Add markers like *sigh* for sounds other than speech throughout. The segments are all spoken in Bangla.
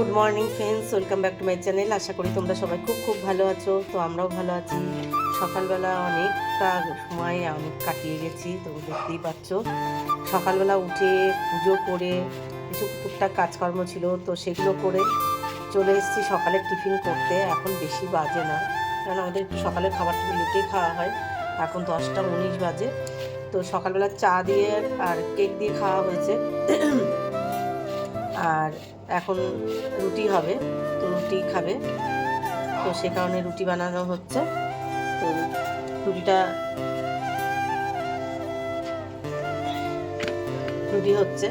Good morning friends welcome back to my channel আশা করি তোমরা সবাই খুব খুব ভালো আছো। তো আমরাও ভালো আছি। সকালবেলা অনেকটা সময় অনেক কাটিয়ে গেছি, তো দেখতেই পাচ্ছ। সকালবেলা উঠে পুজো করে কিছু টুকটাক কাজকর্ম ছিল, তো সেগুলো করে চলে এসেছি সকালের টিফিন করতে। এখন বেশি বাজে না, কারণ আমাদের একটু সকালের খাবারটা লেটেই খাওয়া হয়। এখন দশটা উনিশ বাজে। তো সকালবেলা চা দিয়ে আর কেক দিয়ে খাওয়া হয়েছে। আর এখন রুটি হবে, তো রুটি খাবে। তো সে কারণে রুটি বানানো হচ্ছে। তো রুটিটা রুটি হচ্ছে।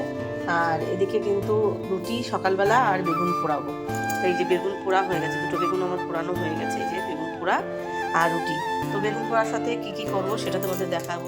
আর এদিকে কিন্তু রুটি সকালবেলা আর বেগুন পোড়াবো। এই যে বেগুন পোড়া হয়ে গেছে, দুটো বেগুন আমার পোড়ানো হয়ে গেছে, এই যে বেগুন পোড়া আর রুটি। তো বেগুন পোড়ার সাথে কি কি করব সেটা তোমাদের দেখাবো।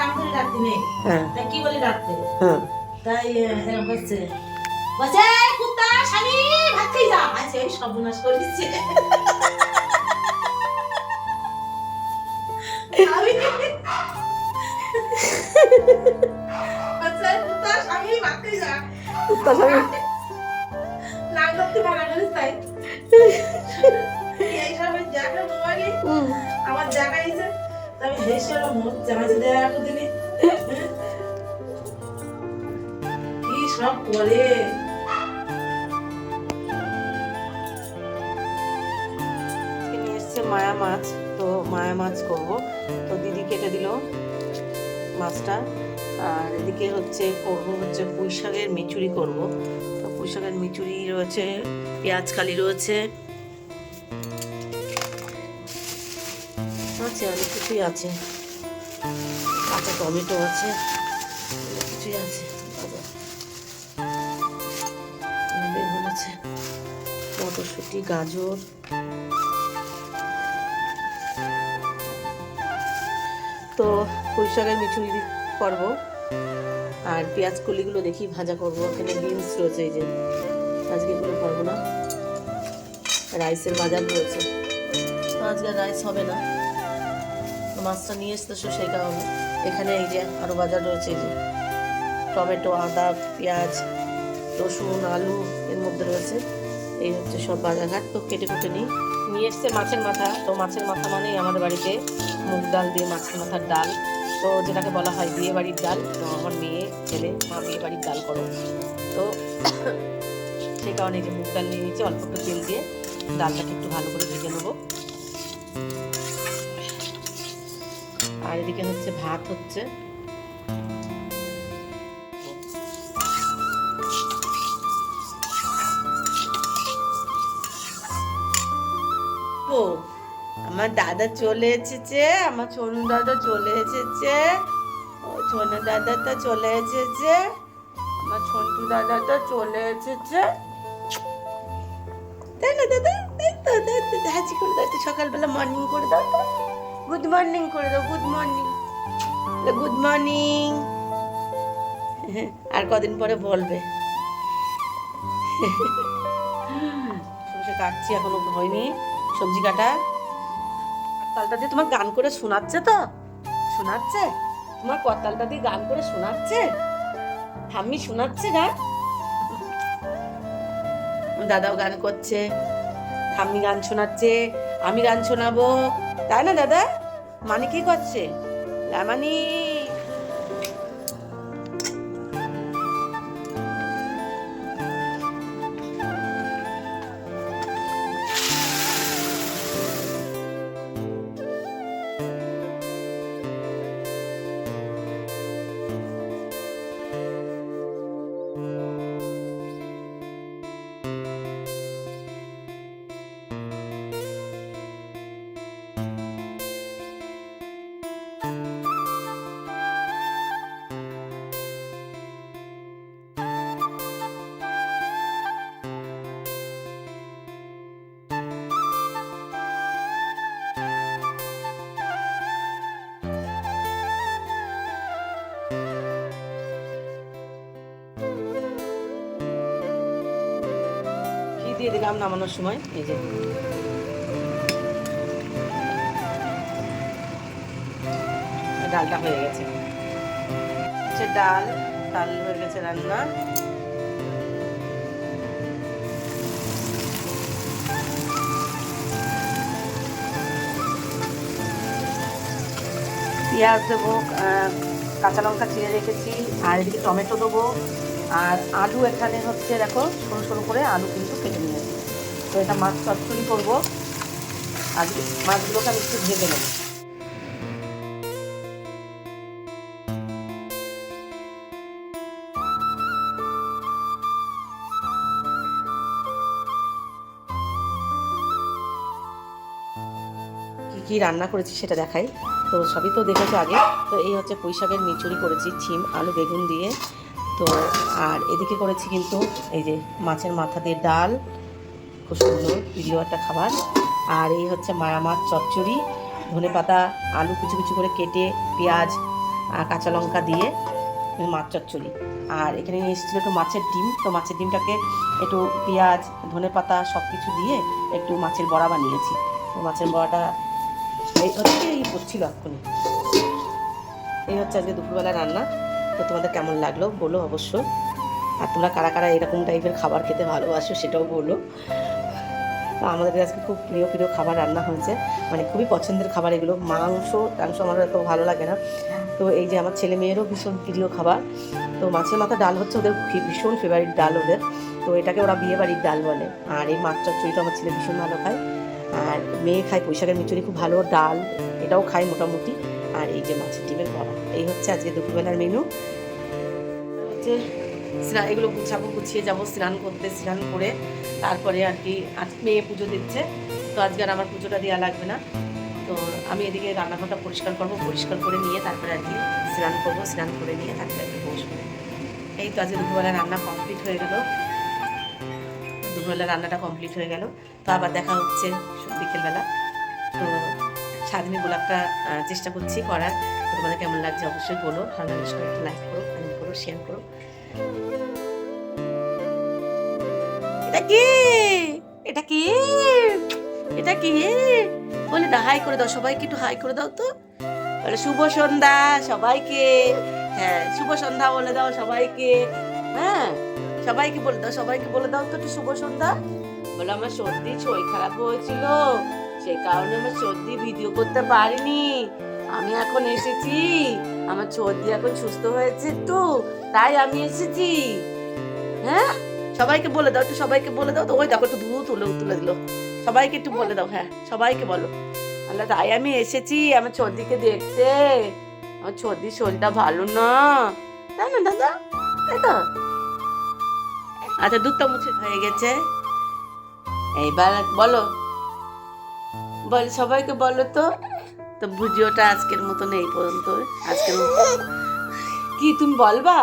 নাম হ্যাঁ তাই কি বলে ডাকতে হ্যাঁ তাই এরকম করছে বলছে কুত্তা স্বামী ভাত খেয়ে যা আছে ওই সর্বনাশ করে দিচ্ছে আমি "কুত্তা, স্বামী, ভাত খেয়ে যা।" কুত্তা স্বামী। নাক ধরতে মানা করিস তাই। এইসবের জায়গা মোবাইলে হুম। আমার জায়গা তা আমি মুখ চামাচে দেওয়া দিবি কি সব করে? মায়া মাছ, তো মায়া মাছ করব। তো দিদি কেটে দিল মাছটা। আর এদিকে হচ্ছে করব হচ্ছে পুঁই শাকের মিচুরি করব। তো পুঁই শাকের মিচুরি রয়েছে, পেঁয়াজ কালি রয়েছে আছে, অনেক কিছুই আছে। কাঁচা টমেটো আছে, অনেক কিছুই আছে। বেগুন আছে, মটরশুঁটি, গাজর। তো পুঁই শাকের মিচুরি করব। আর পেঁয়াজ কলিগুলো দেখি ভাজা করব। এখানে বিনস রয়েছে এই যে। আজকে এগুলো করব না। রাইসের বাজার রয়েছে। আজকে রাইস হবে না। মাছটা নিয়ে এসতে সেই কারণে এখানে এই যে আরও বাজার রয়েছে যে টমেটো, আদা, পেঁয়াজ, রসুন, আলু এর মধ্যে রয়েছে। এই হচ্ছে সব বাজারঘাট তো কেটে কুটে নিই। নিয়ে এসছে মাছের মাথা। তো মাছের মাথা মানেই আমাদের বাড়িতে মুগ ডাল দিয়ে মাছের মাথার ডাল। তো যেটাকে বলা হয় বিয়ে বাড়ির ডাল, তো আমার মেয়ে ছেলে, মা বিয়ে বাড়ির ডাল করো। তো *coughs* সেই কারণে যে মুগ ডাল নিয়ে নিচ্ছি অল্প একটু তেল দিয়ে ডালটাকে একটু ভালো করে আর এদিকে হচ্ছে ভাত হচ্ছে। আমার দাদা চলে এসেছে, আমার ছোনু দাদা চলে এসেছে ছোনু দাদা তো চলে এসেছে, আমার ছোটু দাদা তো চলে এসেছে। তাই না দাদা? এই তো দাও সকালবেলা মর্নিং করে দাও গুড মর্নিং করে দাও গুড মর্নিং গুড মর্নিং আর কদিন পরে বলবে। কাটছি, এখনও হয়নি। সবজি কাটা। করতালটা দিয়ে তোমার গান করে শোনাচ্ছে তো? শোনাচ্ছে? তোমার করতালটা দিয়ে গান করে শোনাচ্ছে? ঠাম্মি শোনাচ্ছে গান দাদাও গান করছে। ঠাম্মি গান শোনাচ্ছে। আমি গান শোনাবো। তাই না, দাদা? মানে কি করছে? লামানি দিয়ে দিলাম নামানোর সময়। এই যে। ডালটা হয়ে গেছে। ডাল ডাল হয়ে গেছে রান্না। পেঁয়াজ দেবো কাঁচা লঙ্কা চিড়ে রেখেছি, আর এদিকে টমেটো দেবো। আর আলু এখানে হচ্ছে, দেখো, সরু সরু করে আলু কিন্তু কেটে তো এটা মাছ চচ্চড়ি করব। আর মাছগুলোকে আমি একটু ভেজে নেব। কি কী রান্না করেছি সেটা দেখাই। তো সবই তো দেখেছ আগে। তো এই হচ্ছে পুঁই শাকের মিচুরি করেছি, ছিম, আলু, বেগুন দিয়ে। তো আর এদিকে করেছি কিন্তু এই যে মাছের মাথা দিয়ে ডাল খুব সুন্দর প্রিয় একটা খাবার। আর এই হচ্ছে মায়া মাছ চচ্চড়ি, ধনে পাতা, আলু কুচি কুচি করে কেটে পেঁয়াজ কাঁচা লঙ্কা দিয়ে মাছ চচ্চড়ি। আর এখানে এসেছিল একটু মাছের ডিম, তো মাছের ডিমটাকে একটু পেঁয়াজ, ধনে পাতা সব কিছু দিয়ে একটু মাছের বড়া বানিয়েছি। মাছের বড়াটা এই হচ্ছে এই করছিল এক্ষুনি। এই হচ্ছে আজকে দুপুরবেলা রান্না। তো তোমাদের কেমন লাগল বলো অবশ্য আর তোমরা কারা কারা এরকম টাইপের খাবার খেতে ভালোবাসো সেটাও বলো। আমাদের আজকে খুব প্রিয় প্রিয় খাবার রান্না হয়েছে। মানে খুবই পছন্দের খাবার এগুলো। মাংস টাংস আমার এত ভালো লাগে না। তো এই যে আমার ছেলে মেয়েরও ভীষণ প্রিয় খাবার। তো মাছের মাথা ডাল হচ্ছে ওদের ভীষণ ফেভারিট ডাল ওদের। তো এটাকে ওরা বিয়ে বাড়ির ডাল বলে। আর এই মাছ চচ্চড়িটা আমার ছেলে ভীষণ ভালো খায়। আর মেয়ে খায় পুঁইশাকের মিচুরি খুব ভালো ডাল। এটাও খায় মোটামুটি। আর এই যে মাছের ডিমের বড়া। এই হচ্ছে আজকে দুপুরবেলার মেনু হচ্ছে স্নান এগুলো গুছাবো, গুছিয়ে যাব, স্নান করতে, স্নান করে তারপরে আর কি আজ মেয়ে পুজো দিচ্ছে। তো আজকে আর আমার পুজোটা দেওয়া লাগবে না। তো আমি এদিকে রান্নাঘরটা পরিষ্কার করব, পরিষ্কার করে নিয়ে তারপরে আর কি স্নান করব, স্নান করে নিয়ে তারপরে একটু বসবো। এই তো আজকে দুপুরবেলা রান্না কমপ্লিট হয়ে গেল। দুপুরবেলা রান্নাটা কমপ্লিট হয়ে গেল। তো আবার দেখা হচ্ছে বিকেলবেলা। তো স্বাধীনী গোলাপটা চেষ্টা করছি করার। তোমাদের কেমন লাগছে অবশ্যই বলো। ভালো লাগলে লাইক করো কমেন্ট করো শেয়ার করো। এটা কি? এটা কি? এটা কি? বলে দা হাই করে দাও, সবাইকে একটু হাই করে দাও তো। বলে, শুভ সন্ধ্যা সবাইকে। হ্যাঁ শুভ সন্ধ্যা বলে দাও সবাইকে। হ্যাঁ সবাইকে বলে দাও, সবাইকে বলে দাও তো একটু শুভ সন্ধ্যা। বলে, আমার সর্দি শরীর খারাপ হয়েছিল। সেই কারণে আমার সর্দি ভিডিও করতে পারিনি। আমি এখন এসেছি। আমার সর্দি এখন সুস্থ হয়েছে তো তাই আমি এসেছি। হ্যাঁ? সবাইকে বলে দাও একটু, সবাইকে বলে দাও তো। ওই দেখো একটু ধুলো তুলে তুলে দিল। সবাইকে একটু বলে দাও হ্যাঁ সবাইকে বলো। আল্লাহ, তাই আমি এসেছি। আমার সর্দিকে দেখতে। আমার সর্দির শরীরটা ভালো না। তাই না, দাদা? তাই তো? আচ্ছা দুধটা মুছে, হয়ে গেছে। এইবার বলো। বল, সবাইকে বলো তো। তো ভিডিওটা আজকের মতন এই পর্যন্ত আজকের কি, তুমি বলবা?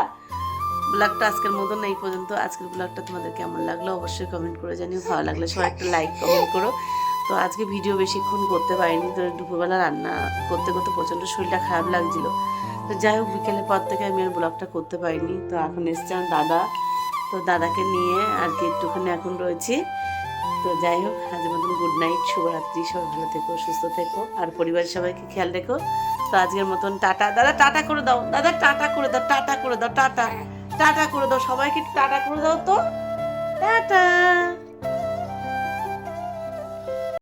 ব্লগটা আজকের মতন এই পর্যন্ত। আজকের ব্লগটা তোমাদের কেমন লাগল অবশ্যই কমেন্ট করে জানিও। ভালো লাগলে সবাই একটা লাইক কমেন্ট করো। তো আজকে ভিডিও বেশিক্ষণ করতে পারিনি, তো দুপুরবেলা রান্না করতে করতে প্রচণ্ড শরীরটা খারাপ লাগছিল। তো যাই হোক, বিকেলের পর থেকে আমি আর ব্লগটা করতে পারিনি। তো এখন এসছে আমার দাদা। তো দাদাকে নিয়ে আর কি একটুখানি এখন রয়েছি। তো যাই হোক, আজ মতন গুড নাইট শুভরাত্রি, সবাই ভালো থেকো, সুস্থ থেকো, আর পরিবারের সবাইকে খেয়াল রেখো। তো আজকের মতন টাটা। দাদা, টাটা করে দাও। দাদা, টাটা করে দাও, টাটা করে দাও, টাটা। টাটা করে দাও সবাইকে টাটা করে দাও তো। টাটা।